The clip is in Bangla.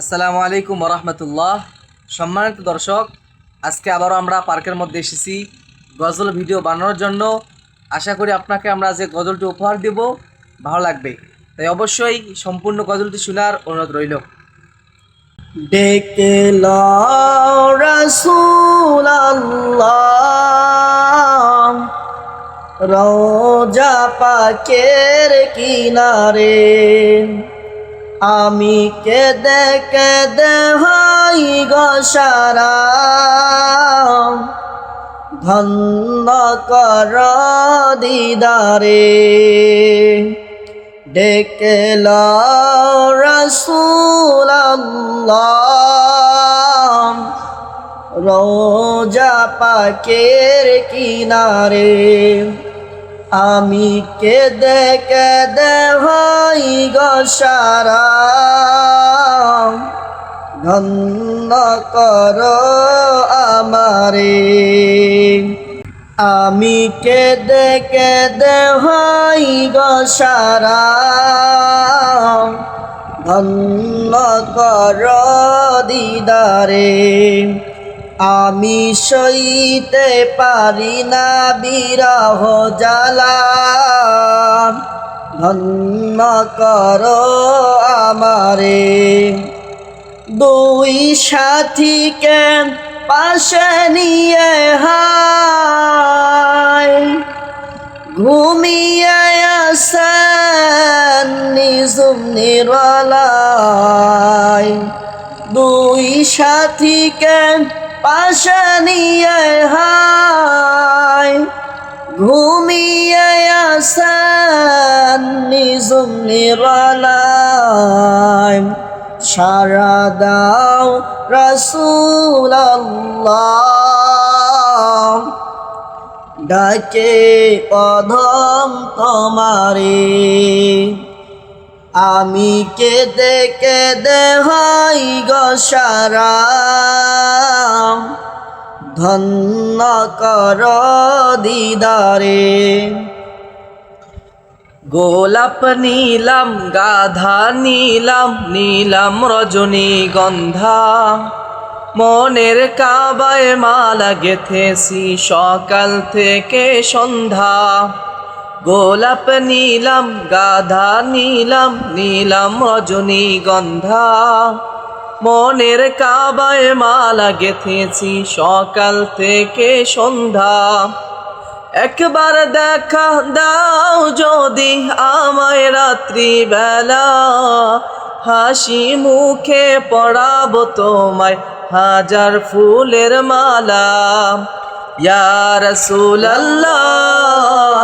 আসসালামু আলাইকুম রহমতুল্লাহ সম্মানিত দর্শক, আজকে আবারও আমরা পার্কের মধ্যে এসেছি গজল ভিডিও বানানোর জন্য। আশা করি আপনাকে আমরা যে গজলটি উপহার দেব, ভালো লাগবে। তাই অবশ্যই সম্পূর্ণ গজলটি শোনার অনুরোধ রইল। ডেকে রসুল রোজা পাকের কিনারে। আমি কেদে কেদে হই গসারা ধন্য কর দিদারে ডেকে রসুল রোজা পাকের কিনারে আমি কেদে কেদে হই গসারা ধন্য কর আমারে। আমি কেদে কেদে হই গসারা ধন্য কর দিদারে। আমি সইতে পারি না বিরহ জ্বালা। ধন্য কর আমারে। দুই সাথীকে পাশে নিয়ে হায় ঘুমিয়ে আসেন নিজুম নিরলায়। দুই সাথীকে পাশে নিয়ে হায় ঘুমিয়ে আসেন নিজুম নিরলায়। সারা রসুল ডাকে অধম তোমারে আমি কেদে কেদে হই গসারা ধন্য কর দিদারে। গোলাপ নীলাম, গাধা নীলাম নীলাম রজনী গন্ধা। মনের কাবায় মালা গেথেছি সকাল থেকে সন্ধ্যা। গোলাপ নীলাম, গাধা নীলাম নীলাম রজনী গন্ধা। মনের কাবায় মালা গেথেছি সকাল থেকে সন্ধ্যা। একবার দেখা দাও যদি আমায় রাত্রি বেলা হাসি মুখে পড়াবো তোমায় হাজার ফুলের মালা। ইয়া রসুলাল্লাহ।